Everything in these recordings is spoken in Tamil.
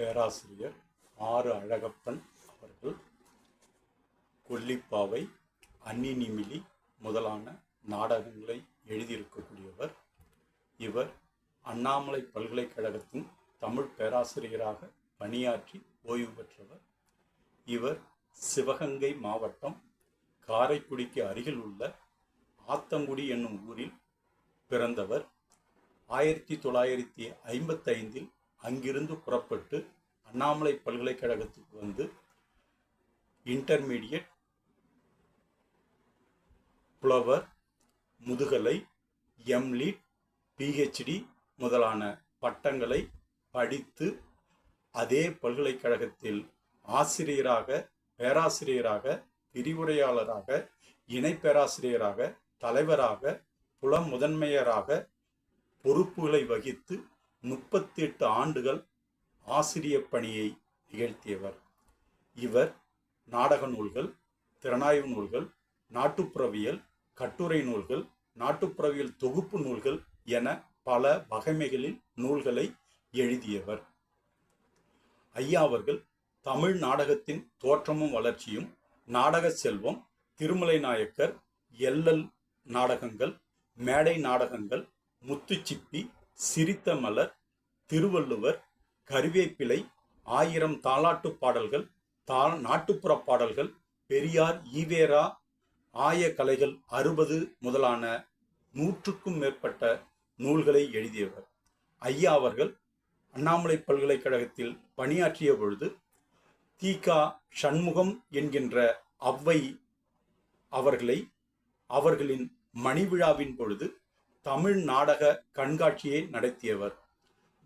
பேராசிரியர் ஆறு அழகப்பன் அவர்கள் கொல்லிப்பாவை அன்னி நிமிலி முதலான நாடகங்களை எழுதியிருக்கக்கூடியவர். இவர் அண்ணாமலை பல்கலைக்கழகத்தின் தமிழ் பேராசிரியராக பணியாற்றி ஓய்வு பெற்றவர். இவர் சிவகங்கை மாவட்டம் காரைக்குடிக்கு அருகில் உள்ள ஆத்தங்குடி என்னும் ஊரில் பிறந்தவர். ஆயிரத்தி தொள்ளாயிரத்தி ஐம்பத்தைந்தில் அங்கிருந்து புறப்பட்டு அண்ணாமலை பல்கலைக்கழகத்துக்கு வந்து இன்டர்மீடியட் புலவர் முதுகலை எம்லிட் பிஹெச்டி முதலான பட்டங்களை படித்து அதே பல்கலைக்கழகத்தில் ஆசிரியராக பேராசிரியராக விரிவுரையாளராக இணை பேராசிரியராக தலைவராக புலம் முதன்மையராக பொறுப்புகளை வகித்து முப்பத்தி எட்டு ஆண்டுகள் ஆசிரியப் பணியை நிகழ்த்தியவர். இவர் நாடக நூல்கள் திறனாய்வு நூல்கள் நாட்டுப்புறவியல் கட்டுரை நூல்கள் நாட்டுப்புறவியல் தொகுப்பு நூல்கள் என பல வகைமைகளில் நூல்களை எழுதியவர். ஐயா அவர்கள் தமிழ் நாடகத்தின் தோற்றமும் வளர்ச்சியும் நாடக செல்வம் திருமலை நாயக்கர் எல்லல் நாடகங்கள் மேடை நாடகங்கள் முத்துச்சிப்பி சிரித்த மலர் திருவள்ளுவர் கருவேப்பிலை ஆயிரம் தாலாட்டு பாடல்கள் தா நாட்டுப்புற பாடல்கள் பெரியார் ஈவேரா ஆய கலைகள் அறுபது முதலான நூற்றுக்கும் மேற்பட்ட நூல்களை எழுதியவர். ஐயா அவர்கள் அண்ணாமலை பல்கலைக்கழகத்தில் பணியாற்றிய பொழுது தீகா சண்முகம் என்கின்ற அவ்வை அவர்களை அவர்களின் மணிவிழாவின் பொழுது தமிழ் நாடக கண்காட்சியை நடத்தியவர்.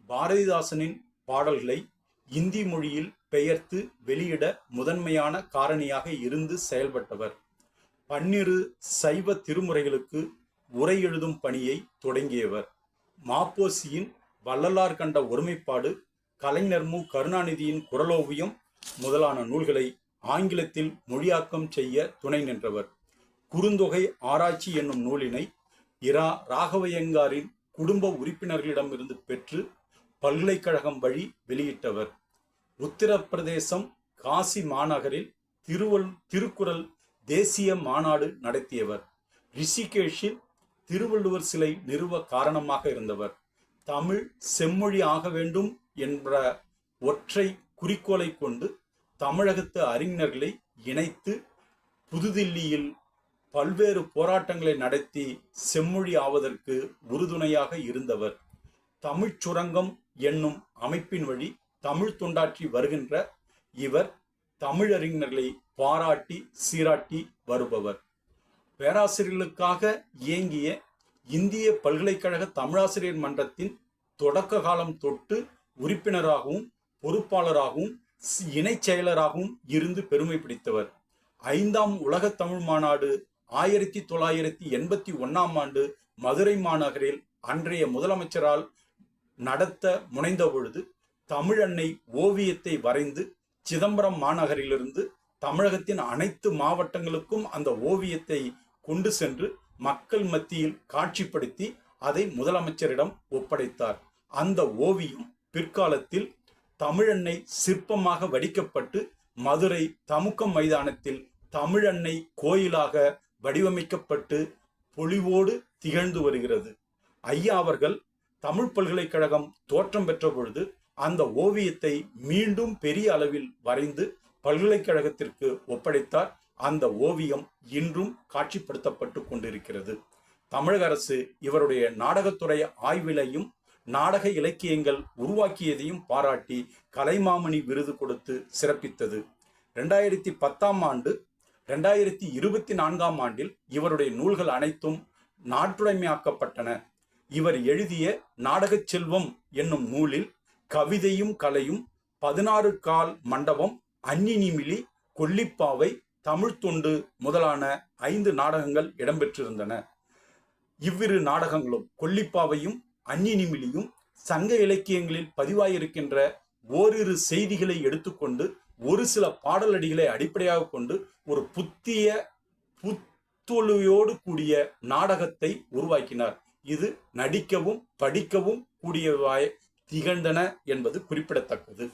பாரதிதாசனின் பாடல்களை இந்தி மொழியில் பெயர்த்து வெளியிட முதன்மையான காரணியாக இருந்து செயல்பட்டவர். பன்னிரு சைவ திருமுறைகளுக்கு உரை எழுதும் பணியை தொடங்கியவர். மாப்போசியின் வள்ளலார் கண்ட ஒருமைப்பாடு கலைஞர் மு. கருணாநிதியின் குரலோவியம் முதலான நூல்களை ஆங்கிலத்தில் மொழியாக்கம் செய்ய துணை நின்றவர். குறுந்தொகை ஆராய்ச்சி என்னும் நூலினை இரா ராகவையங்காரின் குடும்ப உறுப்பினர்களிடமிருந்து பெற்று பல்கலைக்கழகம் வழி வெளியிட்டவர். உத்தரப்பிரதேசம் காசி மாநகரில் திருவள் திருக்குறள் தேசிய மாநாடு நடத்தியவர். ரிஷிகேஷில் திருவள்ளுவர் சிலை நிறுவ காரணமாக இருந்தவர். தமிழ் செம்மொழி ஆக வேண்டும் என்ற ஒற்றை குறிக்கோளை கொண்டு தமிழகத்து அறிஞர்களை இணைத்து புதுதில்லியில் பல்வேறு போராட்டங்களை நடத்தி செம்மொழி ஆவதற்கு உறுதுணையாக இருந்தவர். தமிழ்ச் சுரங்கம் என்னும் அமைப்பின் வழி தமிழ் தொண்டாற்றி வருகின்ற இவர் தமிழறிஞர்களை பாராட்டி சீராட்டி வருபவர். பேராசிரியர்களுக்காக இயங்கிய இந்திய பல்கலைக்கழக தமிழாசிரியர் மன்றத்தின் தொடக்க காலம் தொட்டு உறுப்பினராகவும் பொறுப்பாளராகவும் இணைச் செயலராகவும் இருந்து பெருமை பிடித்தவர். ஐந்தாம் உலக தமிழ் மாநாடு ஆயிரத்தி தொள்ளாயிரத்தி எண்பத்தி ஒன்னாம் ஆண்டு மதுரை மாநகரில் அன்றைய முதலமைச்சரால் நடத்த முனைந்த பொழுது தமிழன்னை ஓவியத்தை வரைந்து சிதம்பரம் மாநகரிலிருந்து தமிழகத்தின் அனைத்து மாவட்டங்களுக்கும் அந்த ஓவியத்தை கொண்டு சென்று மக்கள் மத்தியில் காட்சிப்படுத்தி அதை முதலமைச்சரிடம் ஒப்படைத்தார். அந்த ஓவியம் பிற்காலத்தில் தமிழன்னை சிற்பமாக வடிக்கப்பட்டு மதுரை தமுக்கம் மைதானத்தில் தமிழன்னை கோயிலாக வடிவமைக்கப்பட்டு பொலிவோடு திகழ்ந்து வருகிறது. ஐயா அவர்கள் தமிழ் பல்கலைக்கழகம் தோற்றம் பெற்ற பொழுது அந்த ஓவியத்தை மீண்டும் பெரிய அளவில் வரைந்து பல்கலைக்கழகத்திற்கு ஒப்படைத்தார். அந்த ஓவியம் இன்றும் காட்சிப்படுத்தப்பட்டு கொண்டிருக்கிறது. தமிழக அரசு இவருடைய நாடகத்துறை ஆய்விலையும் நாடக இலக்கியங்கள் உருவாக்கியதையும் பாராட்டி கலைமாமணி விருது கொடுத்து சிறப்பித்தது. ரெண்டாயிரத்தி பத்தாம் ஆண்டு ரெண்டாயிரத்தி இருபத்தி நான்காம் ஆண்டில் இவருடைய நூல்கள் அனைத்தும் நாட்டுடைமையாக்கப்பட்டன. இவர் எழுதிய நாடகச் செல்வம் என்னும் நூலில் கவிதையும் கலையும் பதினாறு கால் மண்டபம் அந்நி நிமிலி கொல்லிப்பாவை தமிழ் தொண்டு முதலான ஐந்து நாடகங்கள் இடம்பெற்றிருந்தன. இவ்விரு நாடகங்களும் கொல்லிப்பாவையும் அந்நி நிமிலியும் சங்க இலக்கியங்களில் பதிவாயிருக்கின்ற ஓரிரு செய்திகளை எடுத்துக்கொண்டு ஒரு சில பாடலடிகளை அடிப்படையாக கொண்டு ஒரு புத்திய புத்தொழுவையோடு கூடிய நாடகத்தை உருவாக்கினார். இது நடிக்கவும் படிக்கவும் கூடியவாய் திகழ்ந்தன என்பது குறிப்பிடத்தக்கது.